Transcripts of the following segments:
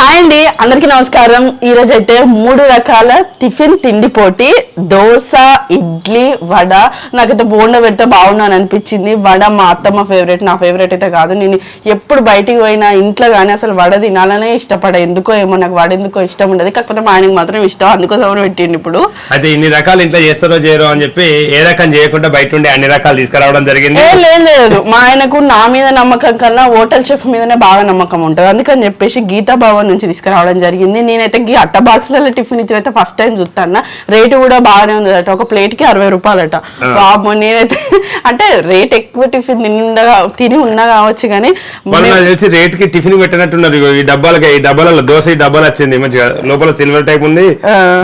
Hi అండి అందరికీ నమస్కారం. ఈ రోజు అయితే మూడు రకాల టిఫిన్ తిండి పోటీ. దోశ ఇడ్లీ వడ. నాకైతే బోండా పెడితే బాగున్నాను అనిపించింది. వడ మా అత్తమ్మ ఫేవరెట్ నా ఫేవరెట్ అయితే కాదు. నేను ఎప్పుడు బయటికి పోయినా ఇంట్లో కానీ అసలు వడ తినాలనే ఇష్టపడ ఎందుకో ఏమో నాకు వడ ఎందుకో ఇష్టం ఉండదు. కాకపోతే మా ఆయనకి మాత్రం ఇష్టం అందుకోసం పెట్టిండి ఇప్పుడు. అయితే ఇన్ని రకాలు ఇంట్లో చేస్తారో చేయరో అని చెప్పి ఏ రకం చేయకుండా బయట ఉండి అన్ని రకాలు తీసుకురావడం జరిగింది? లేదు లేదు. మా ఆయనకు నా మీద నమ్మకం కన్నా హోటల్ చెఫ్ మీదనే బాగా నమ్మకం ఉంటుంది. అందుకని చెప్పేసి గీతా భవన్ నుంచి తీసుకురావడం జరిగింది. నేనైతే గీ అట్ట బాక్స్లలో టిఫిన్ ఇచ్చి అయితే ఫస్ట్ టైం చూస్తాను రేటు కూడా బాగానే ఉంది అట ఒక ప్లేట్కి అరవై రూపాయలట. పాపం నేనైతే అంటే రేట్ ఎక్కువ టిఫిన్ తిని ఉండగా తిని ఉన్నా కావచ్చు కానీ తెలిసి రేట్కి టిఫిన్ పెట్టినట్టున్నారు. ఇగో ఈ డబ్బాలకి ఈ డబ్బాలలో దోశ ఈ డబ్బాలు వచ్చింది. మంచిగా లోపల సిల్వర్ టైప్ ఉంది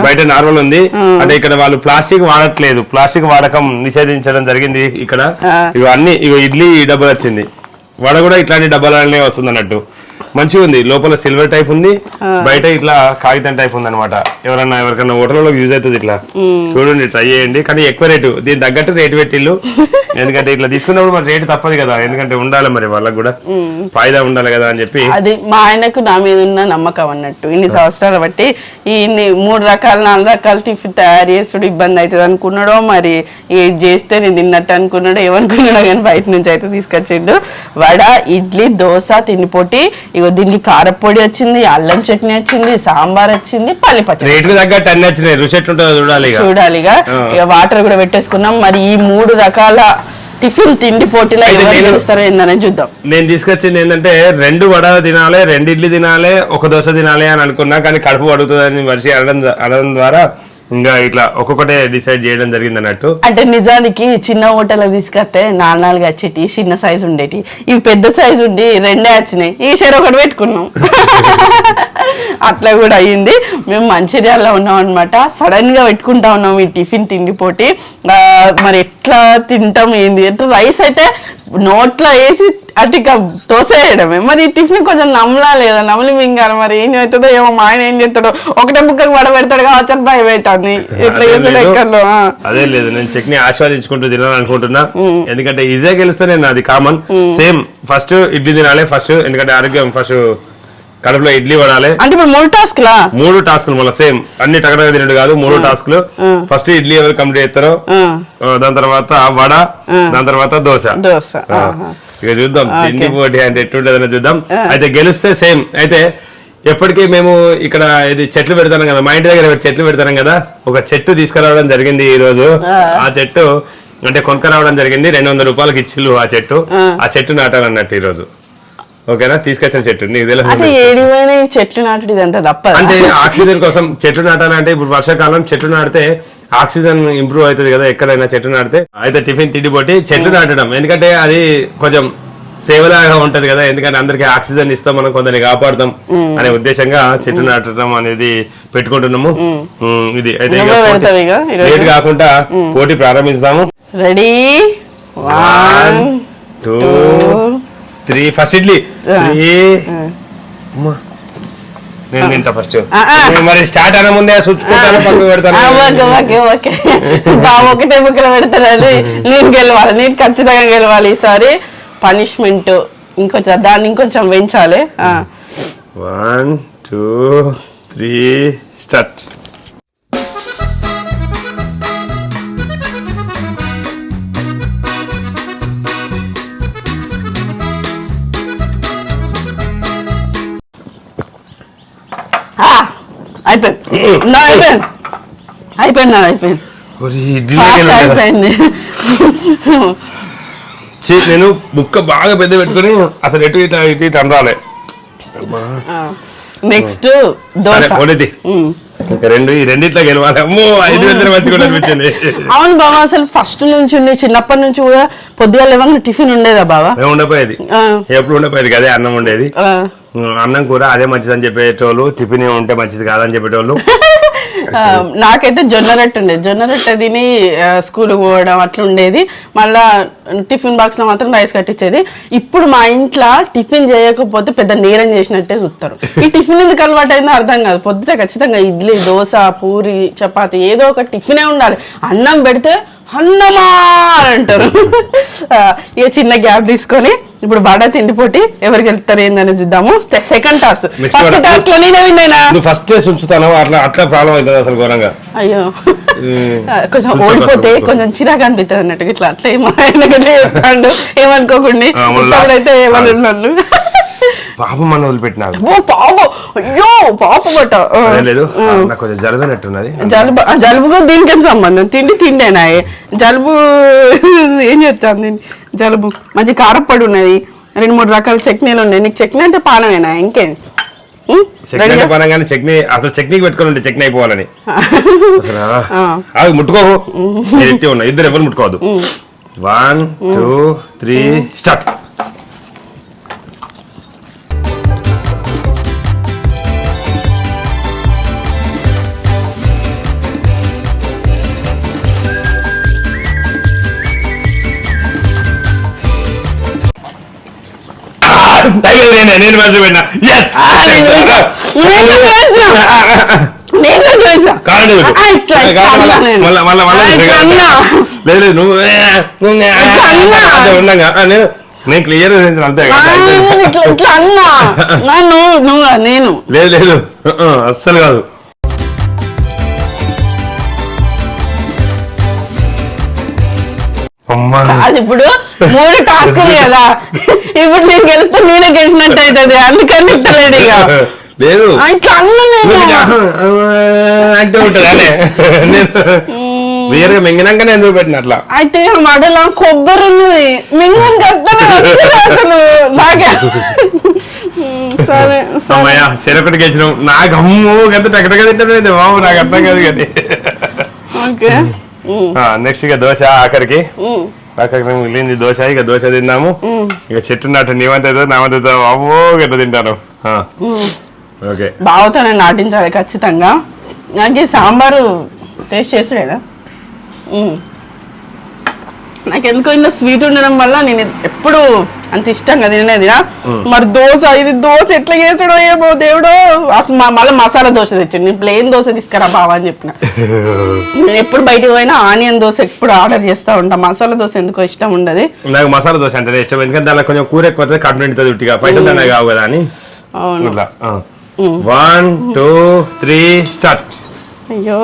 బయట నార్మల్ ఉంది. అంటే ఇక్కడ వాళ్ళు ప్లాస్టిక్ వాడట్లేదు. ప్లాస్టిక్ వాడకం నిషేధించడం జరిగింది ఇక్కడ. ఇవి అన్ని ఇగో ఇడ్లీ ఈ డబ్బాలు వచ్చింది. వడ కూడా ఇట్లాంటి డబ్బాలనే వస్తుంది అన్నట్టు మంచిగా ఉంది లోపల సిల్వర్ టైప్ ఉంది. బయట ఇట్లా కాగితం టైప్ ఉంది అనమాట ఎవరన్నా ఎవరికన్నా హోటల్లో యూజ్ అవుతుంది ఇట్లా. చూడండి ట్రై చేయండి. కానీ ఎక్కువ రేటు. దీని తగ్గట్టు రేటు పెట్టిల్లు ఎందుకంటే ఇట్లా తీసుకున్నప్పుడు మరి రేటు తప్పదు కదా. ఎందుకంటే ఉండాలి మరి వాళ్ళకి కూడా. ఫాయిదా ఉండాలి కదా అని చెప్పి. అది మా ఆయనకు నా మీద ఉన్న నమ్మకం అన్నట్టు. ఇన్ని సంవత్సరాలు బట్టి ఈ ఇన్ని మూడు రకాల నాలుగు రకాల టిఫిన్ తయారు చేసుడు ఇబ్బంది అవుతుంది అనుకున్నాడో మరి. ఏది చేస్తే నేను తిన్నట్టు అనుకున్నాడో ఏమనుకున్నాడో కానీ బయట నుంచి అయితే తీసుకొచ్చిండు. వడ ఇడ్లీ దోశ తిండిపోటి ఇగో దీనికి కారపొడి వచ్చింది అల్లం చట్నీ వచ్చింది సాంబార్ వచ్చింది పల్లి పచ్చడి రేట్లు తగ్గట్టు అన్ని వచ్చినాయి. రుచి ఎట్లుంటుందో చూడాలి ఇక. ఇక. వాటర్ కూడా పెట్టేసుకున్నాం. మరి ఈ మూడు రకాల టిఫిన్ తిండి పోటీలో అయితే ఎవరు నేను- గెలుస్తారో ఏందని చూద్దాం. నేను తీసుకొచ్చింది ఏంటంటే రెండు వడ తినాలి రెండు ఇడ్లీ తినాలి ఒక దోశ తినాలి అని అనుకున్నా కానీ కడుపు పడుతుందని మనిషి అనడం అనడం ద్వారా ఇంకా ఇట్లా ఒక్కొక్కటే డిసైడ్ చేయడం జరిగింది అన్నట్టు. అంటే నిజానికి చిన్న హోటల్ తీసుకొస్తే నాలుగు నాలుగు వచ్చేటి చిన్న సైజు ఉండేటి. ఇవి పెద్ద సైజు ఉండి రెండే వచ్చినాయి. ఈ షేర్ ఒకటి పెట్టుకున్నాం. అట్లా కూడా అయ్యింది. మేము మంచిర్యాలలో ఉన్నాం అనమాట సడన్గా పెట్టుకుంటా ఉన్నాం ఈ టిఫిన్ తిండి పోటీ. ఆ, మరి ఎట్లా తింటాం ఏంది? అంటే రైస్ అయితే నోట్లో వేసి అటు ఇక తోసేయడమే. మరి ఈ టిఫిన్ కొంచెం నమ్మలా లేదా? నమలి మింగారు మరి? ఏం అవుతుందో ఏమో మా ఆయన ఏం చేస్తాడో? ఒకటే ముక్కకు వడ పెడతాడు కావచ్చు అని భయం అవుతుంది. ఎట్లా లేదు. ఎక్కడో. అదే లేదు. నేను చట్నీ ఆస్వాదించుకుంటూ తినాలనుకుంటున్నా ఎందుకంటే ఈజీగా గెలిస్తే నేను అది కామన్ సేమ్ ఫస్ట్ ఇడ్లీ తినాలి ఫస్ట్ ఎందుకంటే ఆరోగ్యం ఫస్ట్ కడుపులో ఇడ్లీ పడాలి అంటే ఇప్పుడు మూడు టాస్క్ లా మూడు టాస్కులు మళ్ళీ సేమ్. అన్ని టగడగా తినడు కాదు మూడు టాస్కులు. ఫస్ట్ ఇడ్లీ ఎవరు కంప్లీట్ చేస్తారో దాని తర్వాత వడ దాని తర్వాత దోశ. ఇక చూద్దాం తిండి పోటీ అంటే ఎట్లుంటుందని చూద్దాం. అయితే గెలిస్తే సేమ్. అయితే ఎప్పటికీ మేము ఇక్కడ ఇది చెట్లు పెడతాం కదా మా ఇంటి దగ్గర చెట్లు పెడతాం కదా ఒక చెట్టు తీసుకురావడం జరిగింది ఈ రోజు ఆ చెట్టు అంటే కొనుక్కరావడం జరిగింది రెండు వందల రూపాయలకి ఇచ్చిల్లు ఆ చెట్టు. ఆ. చెట్టు నాటాలన్నట్టు ఈ రోజు ఓకేనా? తీసుకొచ్చిన చెట్టు. నీకు ఏడిపోయిన చెట్లు నాటుడు ఇదంతా తప్పదు? అంటే ఆక్సిజన్ కోసం చెట్లు నాటాలంటే ఇప్పుడు వర్షాకాలం చెట్లు నాటితే ఆక్సిజన్ ఇంప్రూవ్ అవుతుంది కదా ఎక్కడైనా చెట్లు నాటితే. అయితే టిఫిన్ తిండి పోటీ చెట్లు నాటడం. ఎందుకంటే అది కొంచెం సేవలాగా ఉంటది కదా. ఎందుకంటే అందరికి ఆక్సిజన్ ఇస్తాం మనం కొందరిని కాపాడుతాం అనే ఉద్దేశంగా చెట్లు నాటడం అనేది పెట్టుకుంటున్నాము. ఇది అయితే? లేట్ కాకుండా పోటీ ప్రారంభిస్తాము. Ready one two three first idli three. నేను తింటా ఫస్ట్. మరి స్టార్ట్ అన్న ముందే సుచ్చుకుంటాను పక్కకు పెడతాను? ఓకే బాగా ఒకటే ముక్కలు పెడతారని నేను గెలవాలి నేను ఖచ్చితంగా గెలవాలి ఈసారి. పనిష్మెంట్ ఇంకొంచెం దాన్ని ఇంకొంచెం పెంచాలి. వన్ టూ త్రీ స్టార్ట్ అయిపోయింది. నా అయిపోయింది. అయిపోయింది నాది అయిపోయింది. Fast నేను ముక్క బాగా పెద్ద పెట్టుకుని అసలు ఎటు ఇటు ఇటు ఇటు అనరాలే నెక్స్ట్ సరే దోశ పోనీది ఉమ్. ఇంకా రెండు ఈ రెండిట్లో గెలవాలి. అమ్మో ఐదు మంచి కూడా అనిపించింది అవును బాబా అసలు ఫస్ట్ నుంచి ఉండే చిన్నప్పటి నుంచి కూడా పొద్దుగా లేవగానే టిఫిన్ ఉండేదా బాబా మేము ఉండపోయేది? ఆ, ఎప్పుడు ఉండపోయేది? అదే అన్నం ఉండేది. ఆ. అన్నం కూర అదే మంచిదని చెప్పేటోళ్ళు టిఫిన్ ఉంటే మంచిది కాదని చెప్పేటోళ్ళు. నాకైతే జొన్న రొట్టె ఉండేది జొన్న రొట్టె తిని స్కూల్ పోవడం అట్లా ఉండేది. మళ్ళా టిఫిన్ బాక్స్లో మాత్రం రైస్ కట్టించేది ఇప్పుడు మా ఇంట్లో టిఫిన్ చేయకపోతే పెద్ద నేరం చేసినట్టే చూస్తారు ఈ టిఫిన్ ఎందుకు అలవాటు అయిందో అర్థం కాదు. పొద్దుట ఖచ్చితంగా ఇడ్లీ దోశ పూరి చపాతి ఏదో ఒక టిఫినే ఉండాలి. అన్నం పెడితే అన్నమా అని అంటారు ఇక చిన్న గ్యాప్ తీసుకొని ఇప్పుడు బాగా తిండి పోటీ ఎవరికి వెళ్తారు ఏందని చూద్దాము. Second task first. టాస్క్లో నేనే విన్నాయినా నువ్వు ఫస్ట్ ఉంచుతాను అట్లా అట్లా ప్రాబ్లం అవుతుంది అసలు ఘోరంగా. అయ్యో. కొంచెం ఓడిపోతే. కొంచెం చిరాకు అనిపిస్తుంది అన్నట్టు ఇట్లా అట్లా ఏమో ఆయనకట్లా చెప్తాడు. ఏమనుకోకుండా ఆ, మళ్ళా. పాపం మన వదిలిపెట్టినాడు ఓ పాప అయ్యో పాప బట్ట లేదు నాకు కొంచెం జరగనట్టున్నది జలుబు ఆ జలుబుకు దీనికి సంబంధం? తిండి తిండేనా జలుబు ఏం చెప్తాను నేను జలుబు. మంచి కారప్పొడి ఉన్నది. రెండు మూడు రకాల చట్నీలు ఉన్నాయి. నీకు చట్నీ అంటే పానమేనా ఇంకేం? చట్నీ పనంగానే చట్నీ అసలు చట్నీకి పెట్టుకొని ఉంటే చట్నీ అయిపోవాలని. అవి ఉన్నా. ఇద్దరు ఎవరు ముట్టుకోవద్దు. One two three start. లేదు నువ్వు అన్నా. అదే ఉన్నాగా. ఆ, నేను నేను క్లియర్ అంతే. నేను నేను. లేదు అస్సలు కాదు. అమ్మా ఇప్పుడు మూడు టాస్కులు కదా. ఇప్పుడు నేను గెలిస్తే నేనే గెలిచినట్టు అవుతుంది. అందుకని ఇట్టలేడు ఇక. లేదు. ఇట్లా నేను. అంటే ఉంటుంది అనే వేరుగా మింగినాకనే ఎందుకు పెట్టిన అట్లా? అయితే మడలో కొబ్బరి ఉన్నది. మింగం అసలు బాగా. సరే అమ్మయ్య చెరొకటి గెలిచినాం. నాకు అమ్ము ఎంత టక్కటగా తింటుంది బాబు నాకు అర్థం కాదు ఓకే. ఉమ్, నెక్స్ట్ ఇక దోశ ఆఖరికి. ఆఖరికి మిగిలింది దోశ ఇక దోశ తిన్నాము. ఇక చెట్టు నాటు నీవంత నావంత అమ్మో గట్ట తింటాను ఓకే. బావతో నేను నాటించాలి ఖచ్చితంగా. నాకు సాంబారు టేస్ట్ చేసుడేనా. నాకు ఎందుకో ఇంత స్వీట్ ఉండడం వల్ల నేను ఎప్పుడు అంత ఇష్టంగా తినేది మరి దోశ ఇది దోశ ఎట్లా చేసాడో ఏమో దేవుడో. అసలు మా- మళ్ళీ మసాలా దోశ తెచ్చిండు. నేను ప్లెయిన్ దోశ తీసుకురా బావా అని చెప్పిన. నేను ఎప్పుడు బయటకు పోయినా ఆనియన్ దోశ ఎప్పుడు ఆర్డర్ చేస్తా ఉంటా. మసాలా దోశ ఎందుకో ఇష్టం ఉండదు. నాకు మసాలా దోశ అంటే ఇష్టం. ఎందుకంటే దానిలో కొంచెం కూర ఎక్కువ నిండుతుంది ఉట్టిగా. బయట దాన్ని కావు కదా అని. One two three start. అయ్యో.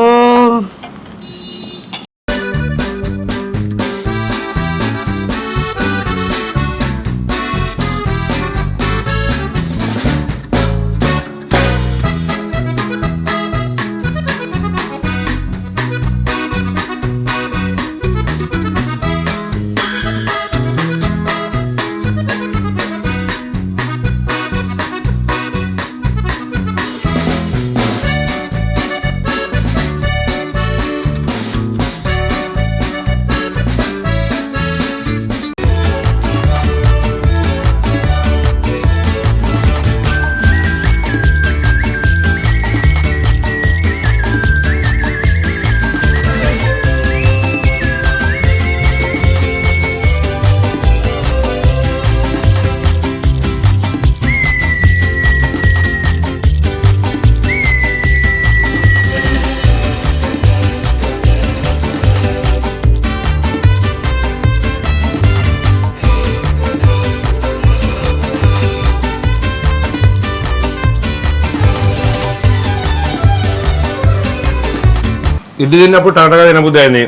ఇడ్లీ తిన్నప్పుడు టాటాగా తినబుద్ధి అయింది.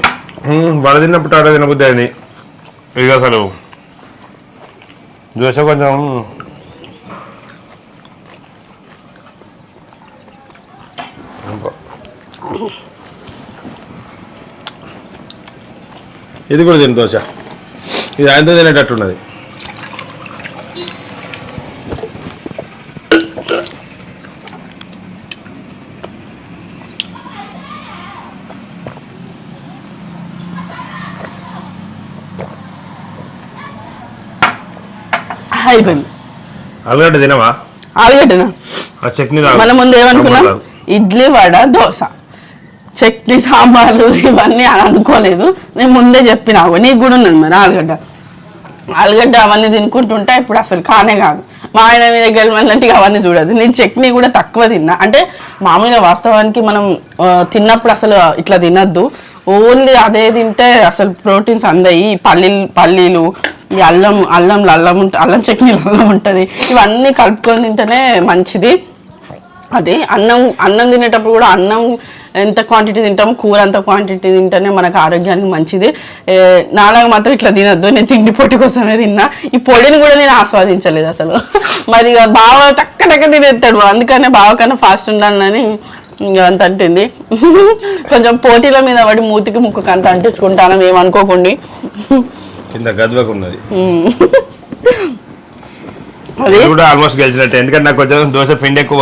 వడ తిన్నప్పుడు టాటా తినబుద్ధి అయింది. ఇది అసలు. దోశ కొంచెం ఇది కూడా తిన దోశ. ఇది ఆయనతో తినేటట్టున్నది అయిపోయింది ఆలుగడ్డ తినవా? ఆలుగడ్డనా ఆ చట్నీ తాగు. మన ముందు ఏమనుకున్నాం. ఇడ్లీ వడ దోశ. చట్నీ సాంబార్లు ఇవన్నీ అని అనుకోలేదు. నేను ముందే చెప్పినా నీకు కూడా ఉన్నది మరి ఆలుగడ్డ ఆలుగడ్డ అవన్నీ తినుకుంటుంటే ఇప్పుడు అసలు కానే కాదు. మా ఆయన మీద గెలమంటే అవన్నీ చూడదు. నేను చట్నీ కూడా తక్కువ తిన్నా. అంటే మామూలుగా వాస్తవానికి మనం తిన్నప్పుడు అసలు ఇట్లా తినద్దు. ఓన్లీ అదే తింటే అసలు ప్రోటీన్స్ అందాయి. పల్లీలు పల్లీలు ఈ అల్లం అల్లంలో అల్లం ఉంటుంది అల్లం చట్నీలు అల్లం ఉంటుంది. ఇవన్నీ కలుపుకొని తింటేనే మంచిది. అది అన్నం అన్నం తినేటప్పుడు కూడా అన్నం ఎంత క్వాంటిటీ తింటామో కూర అంత క్వాంటిటీ తింటేనే మనకు ఆరోగ్యానికి మంచిది. ఏ, నాలాగా మాత్రం ఇట్లా తినొద్దు. నేను తిండి పొట్టి కోసమే తిన్నా. ఈ పొడిని కూడా నేను ఆస్వాదించలేదు అసలు. మరి ఇక బావ టక్క టక్క తినేస్తాడు. అందుకనే బావ కన్నా ఫాస్ట్ ఉండాలని అంత అంటుంది కొంచెం పోటీల మీద పడి మూతికి ముక్కుకి అంత అంటించుకుంటాను ఏమనుకోకండి కింద గద్వకు ఉన్నది. అది ఇది కూడా ఆల్మోస్ట్ గెలిచినట్టే. ఎందుకంటే నాకు కొంచెం దోశ పిండి ఎక్కువ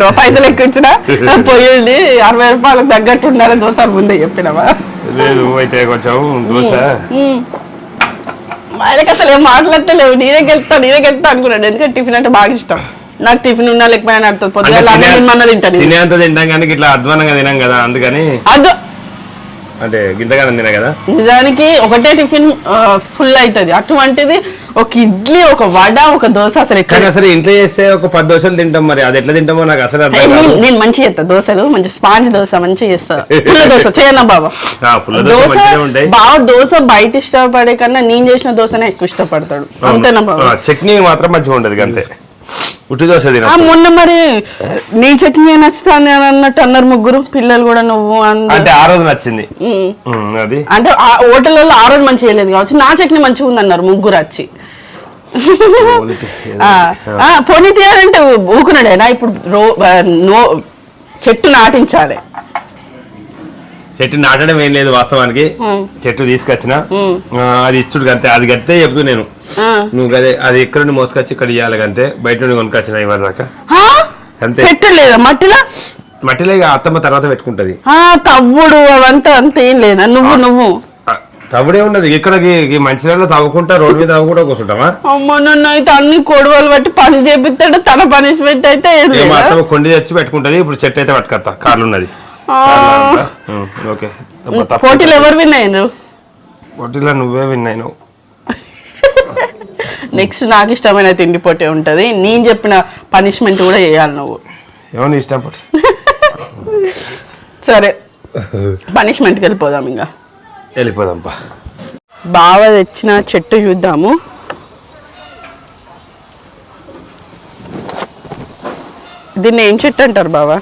నువ్వు పైసలు ఎక్కువ ఇచ్చినా పోయింది. అరవై రూపాయలకు తగ్గట్టు ముందే చెప్పినావా? లేదు అయితే కొంచెం దోశ. ఆయనకి అసలు ఏం మాట్లాడతలేవు. నేనే గెలుతా నేనే గెలుతా అనుకున్నాడు. ఎందుకంటే టిఫిన్ అంటే బాగా ఇష్టం. నాకు టిఫిన్ ఉన్నా లేకపోయినా నడుతుంది. తినమన్నా తింటాను తినేంత తింటాం కానీ ఇట్లా అధ్వానంగా తినాం కదా అందుకని అదో. అంటే గింతగానం తినా కదా? నిజానికి ఒకటే టిఫిన్ ఫుల్ అవుతుంది అటువంటిది ఒక ఇడ్లీ ఒక వడ ఒక దోశ అసలు ఎక్కడ కానీ అసలు ఇంట్లో చేస్తే ఒక పది దోశలు తింటాం మరి. అది ఎట్లా తింటామో నాకు అసలు నేను మంచిగా చేస్తా. దోశలు మంచి స్పాంజ్ దోశ మంచిగా చేస్తా. పుల్ల దోశ చేయనా బాబా దోశ బావ దోశ బయట ఇష్టపడే కన్నా నేను చేసిన దోశనే ఎక్కువ ఇష్టపడతాడు. అంతేనా బాబా చట్నీ మాత్రం మంచిగా ఉండదు అంతే. ఉట్టి దోశ తిన ఆ, మొన్న మరి నీ చట్నీ నచ్చుతాను అని అన్నట్టు అన్నారు ముగ్గురు పిల్లలు కూడా నువ్వు అంటే ఆ రోజు నచ్చింది. అది. అంటే ఆ హోటల్లో ఆ రోజు మంచిగా చేయలేదు కావచ్చు నా చట్నీ మంచిగా ఉంది అన్నారు ముగ్గురు వచ్చి. పోనీ తీయాలంటే ఊకున్నాడేనా? ఇప్పుడు రో ఆ, నో చెట్టు నాటించాలి. చెట్టు నాటడం ఏం లేదు వాస్తవానికి. చెట్టు తీసుకొచ్చిన. అది ఇచ్చుడు అంతే. అది గట్టే చెప్తూ నేను. నువ్వు అదే అది ఎక్కడ నుండి మోసుకొచ్చి ఇక్కడ ఇవ్వాలి అంతే బయట నుండి కొనుకొచ్చిన ఇవాళ దాకా? అంతే. పెట్టలేదా మట్టిలో? మట్టిలో అత్తమ్మ తర్వాత పెట్టుకుంటది. తవ్వుడు అవంతా అంత ఏం లేదా? నువ్వు నువ్వు. ఉండదు ఇక్కడికి ఈ మంచినీళ్ళు తాగుకుంటా రోడ్డు మీద తాగుకుంటా కూర్చుంటామా అమ్మ నన్ను అయితే అన్ని కొడవలు బట్టి పని చేపిస్తాడు. తన పనిష్మెంట్ అయితే కొండి తెచ్చి పెట్టుకుంటది. ఇప్పుడు చెట్టు అయితే పట్టుకొస్తా. కార్లు ఉన్నది. ఓకే. పోటీలు ఎవరు విన్నాయి పోటీలో నువ్వే నువ్వు నెక్స్ట్ నాకు ఇష్టమైన తిండి పోటీ ఉంటది. నేను చెప్పిన పనిష్మెంట్ కూడా చేయాలి నువ్వు. ఏమో నీ ఇష్టం పోటీ సరే పనిష్మెంట్కి వెళ్ళిపోదాం ఇంకా. వెళ్ళిపోదాంపా బావ తెచ్చిన చెట్టు చూద్దాము. దీన్ని ఏం చెట్టు అంటారు బావా?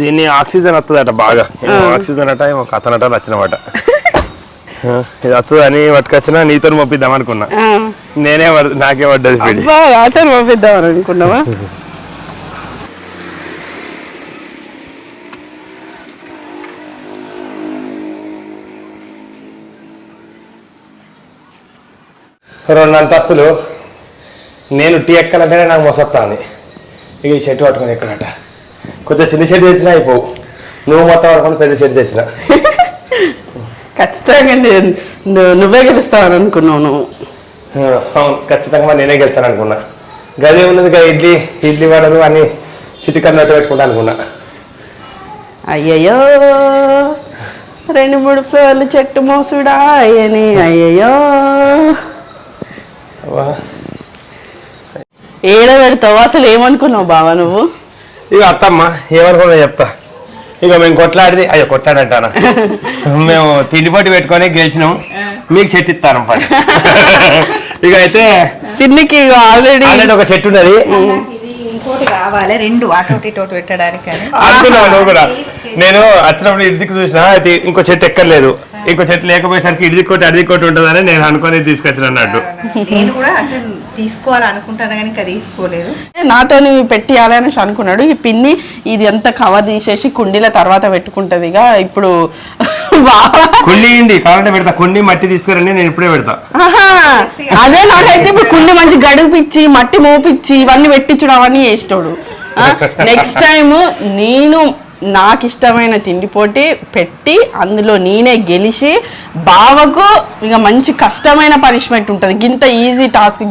దీన్ని ఆక్సిజన్ వస్తుందట బాగా. ఆక్సిజన్ అట ఏమో కథనట నచ్చినమాట. ఇది వస్తుంది అని పట్టుకొచ్చినా నీతో పంపిద్దాం అనుకున్నా. నేనే నాకే పడ్డది రాత్రి పంపిద్దామని అనుకున్నావా? రెండు అంతస్తులు నేను టీ ఎక్కాలంటేనే నాకు మొసత్తాంది. ఇక ఈ చెట్టు పట్టుకొని ఎక్కడట? కొద్దిగా చిన్న చెట్టు తెచ్చినా అయిపోవు నువ్వు మొత్తం అనుకుని పెద్ద చెట్టు తెచ్చిన. ఖచ్చితంగా నేను- నువ్వు- గెలుస్తావని అనుకున్నావు నువ్వు. అవును ఖచ్చితంగా నేనే గెలుతాను అనుకున్నా. గదే ఉన్నది కదా ఇడ్లీ ఇడ్లీ వడలు అన్ని చిటికన్నట్టు పెట్టుకుంటా అనుకున్నా. అయ్యయ్యో రెండు మూడు ఫ్లోర్లు చెట్టు మోసుడా అయ్యని అయ్యయ్యో. ఏడ పెడతావు అసలు ఏమనుకున్నావు బావా నువ్వు? ఇక అత్తమ్మ ఏమనుకున్నా చెప్తా. ఇక మేము కొట్లాడిది అయ్యో కొట్లాడంటానా? మేము తిండిపోటీ పెట్టుకొని గెలిచినాం. మీకు చెట్టు ఇస్తాను పని. ఇక అయితే పిన్నికి ఆల్రెడీ ఆల్రెడీ ఒక చెట్టు ఉన్నది. నాకు ఇది ఇంకోటి కావాలి రెండు అటోటి ఇటోటి పెట్టడానికి అని. అనుకున్నావు నువ్వు కూడా. నేను వచ్చినప్పుడు ఇడిదికి చూసిన అయితే ఇంకో చెట్టు ఎక్కర్లేదు. ఇంకో చెట్టు లేకపోయేసరికి ఇడిది కోటి అడిది కోటి ఉంటుందని నేను అనుకొని తీసుకొచ్చిన అన్నట్టు. నేను కూడా అంటే తీసుకోవాలి అనుకుంటాను కానీ ఇంకా తీసుకోలేదు. నాతో పెట్టి అనేసి అనుకున్నాడు. ఈ పిన్ని ఇది ఎంత కవర్ తీసేసి కుండీల తర్వాత పెట్టుకుంటది ఇక ఇప్పుడు కుండి ఇండి కావాలంటే పెడతా. కుండి మట్టి తీసుకురండి నేను ఇప్పుడే పెడతా. అదే నాకైతే ఇప్పుడు కుండి మంచి గడిపిచ్చి మట్టి మోపిచ్చి ఇవన్నీ పెట్టించడం అవన్నీ చేస్తాడు నెక్స్ట్ టైం నేను నాకు ఇష్టమైన తిండి పోటీ పెట్టి అందులో నేనే గెలిచి బావకు ఇక మంచి కష్టమైన పనిష్మెంట్ ఉంటది. గింత ఈజీ టాస్క్.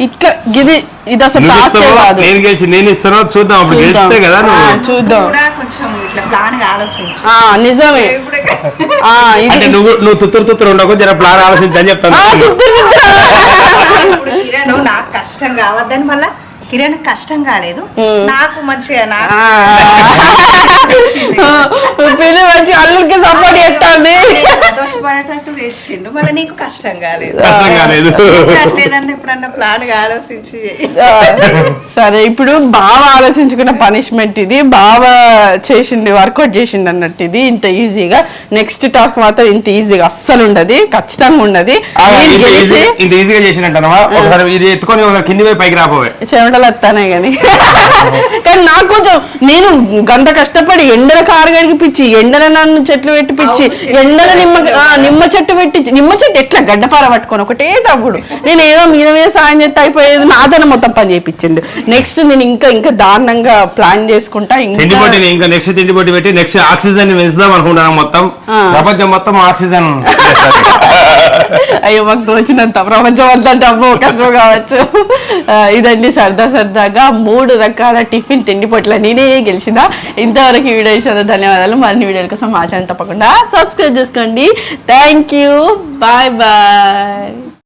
ఇట్లా గిది ఇది అసలు టాస్క్ కాదు. నేను గెలిచి నేను ఇస్తానో చూద్దాం. అప్పుడు చూద్దాం. గెలిస్తే కదా చూద్దాం. కూడా కొంచెం ఇట్లా ప్లాన్గా ఆలోచించు. ఆ, నిజమే. ఇది- అంటే నువ్వు నువ్వు తుత్తురు తుత్తురు ఉండకు జర ప్లాన్ ఆలోచించని చెప్తాను. నాకు కష్టం కావద్దని మళ్ళా కిరణ్ కష్టం కాలేదు. నాకు మంచిగా నాకు పిల్లి మంచి అల్లుడికి సపోర్ట్ చేస్తుంది. సంతోషపడేటట్టు తెచ్చిండు. మళ్ళీ నీకు కష్టం కాలేదు. కష్టం కాలేదు. ఎప్పుడన్నా ప్లాన్ ఆలోచించి. సరే ఇప్పుడు బాగా ఆలోచించుకున్న పనిష్మెంట్ ఇది. బాగా చేసింది వర్కౌట్ చేసింది అన్నట్టు ఇది. ఇంత ఈజీగా నెక్స్ట్ టాక్ మాత్రం ఇంత ఈజీగా అస్సలు ఉండదు. ఖచ్చితంగా ఉండదు. ఇంత ఈజీగా చేసినట్టనవా ఒకసారి ఇది ఎత్తుకొని ఒక కింది వైపు పైకి రాపోవే. చెమటలు వస్తానే కానీ కానీ నాకు కొంచెం నేను గంట కష్టపడి ఎండల కారు గడిపిచ్చి ఎండల నన్ను చెట్లు చెట్లు ఎండల నిమ్మ ఆ, నిమ్మ చెట్టు పెట్టి నిమ్మ చెట్టు ఎట్లా గడ్డపార పట్టుకొని ఒకటే తప్పుడు నేను ఏదో మీద మీద సాయం చేస్తే అయిపోయేది నాతోనే మొత్తం పని చేయించిండు నెక్స్ట్ నేను ఇంకా ఇంకా దారుణంగా ప్లాన్ చేసుకుంటా తిండి ఇంకా నెక్స్ట్ తిండి పొట్టి పెట్టి నెక్స్ట్ ఆక్సిజన్ పెంచుదాం అనుకుంటున్నాం మొత్తం. ప్రపంచం మొత్తం ఆక్సిజన్ అయ్యో మాకు తోచినంత ప్రపంచం అంతా డబ్బు కష్టం కావచ్చు ఇదండి సరదా సరదాగా మూడు రకాల టిఫిన్ తిండి పొట్ల నేనే గెలిచిన ఇంతవరకు ఈ వీడియో ఇచ్చిన ధన్యవాదాలు మరిన్ని వీడియోల కోసం మా ఛానల్ తప్పకుండా సబ్స్క్రైబ్ చేసుకోండి థ్యాంక్ యూ బాయ్ బాయ్